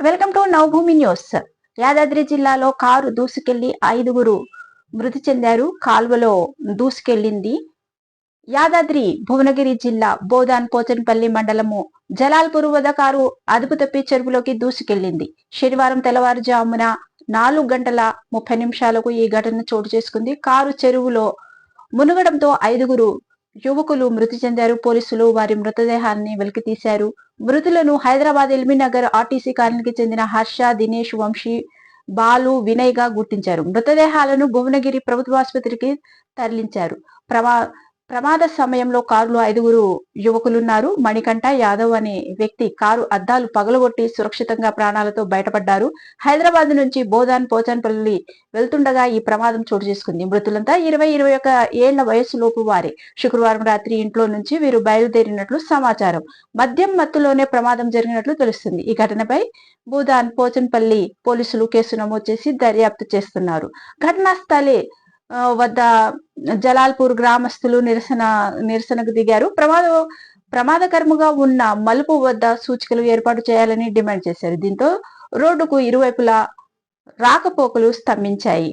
Welcome to Navabhoomi news. Yadadri జిల్లాలో car దూసుకెళ్ళి ఐదుగురు మృతి చెందారు. కాల్వలో దూసుకెళ్ళింది యాదాద్రి భువనగిరి జిల్లా బోదాన్ పోచన్పల్లి మండలము. జలాల్పూర్ వద్ద కారు అదుపు తప్పి చెరువులోకి దూసుకెళ్ళింది శనివారం తెల్లవారుజామున నాలుగు గంటల ముప్పై నిమిషాలకు ఈ ఘటన చోటు చేసుకుంది. కారు చెరువులో మునగడంతో ఐదుగురు యువకులు మృతి చెందారు. పోలీసులు వారి మృతదేహాన్ని వెలికితీశారు మృతులను హైదరాబాద్ ఎల్మీనగర్ ఆర్టీసీ కాలనీకి చెందిన హర్ష దినేష్ వంశీ బాలు వినయ్గా గుర్తించారు. మృతదేహాలను భువనగిరి ప్రభుత్వ ఆసుపత్రికి తరలించారు. ప్రమా ప్రమాద సమయంలో కారులో ఐదుగురు యువకులున్నారు. మణికంఠ యాదవ్ అనే వ్యక్తి కారు అద్దాలు పగలగొట్టి సురక్షితంగా ప్రాణాలతో బయటపడ్డారు. హైదరాబాద్ నుంచి బోధాన్ పోచాన్పల్లి వెళ్తుండగా ఈ ప్రమాదం చోటు చేసుకుంది. మృతులంతా ఇరవై ఇరవై ఒక ఏళ్ళ వయసులోపు వారే. శుక్రవారం రాత్రి ఇంట్లో నుంచి వీరు బయలుదేరినట్లు సమాచారం. మద్యం మత్తులోనే ప్రమాదం జరిగినట్లు తెలుస్తుంది. ఈ ఘటనపై బోధాన్ పోచన్పల్లి పోలీసులు కేసు నమోదు చేసి దర్యాప్తు చేస్తున్నారు. ఘటనా స్థలే వద్ద జలాల్పూర్ గ్రామస్తులు నిరసన నిరసనకు దిగారు. ప్రమాద ప్రమాదకరముగా ఉన్న మలుపు వద్ద సూచికలు ఏర్పాటు చేయాలని డిమాండ్ చేశారు. దీంతో రోడ్డుకు ఇరువైపులా రాకపోకలు స్తంభించాయి.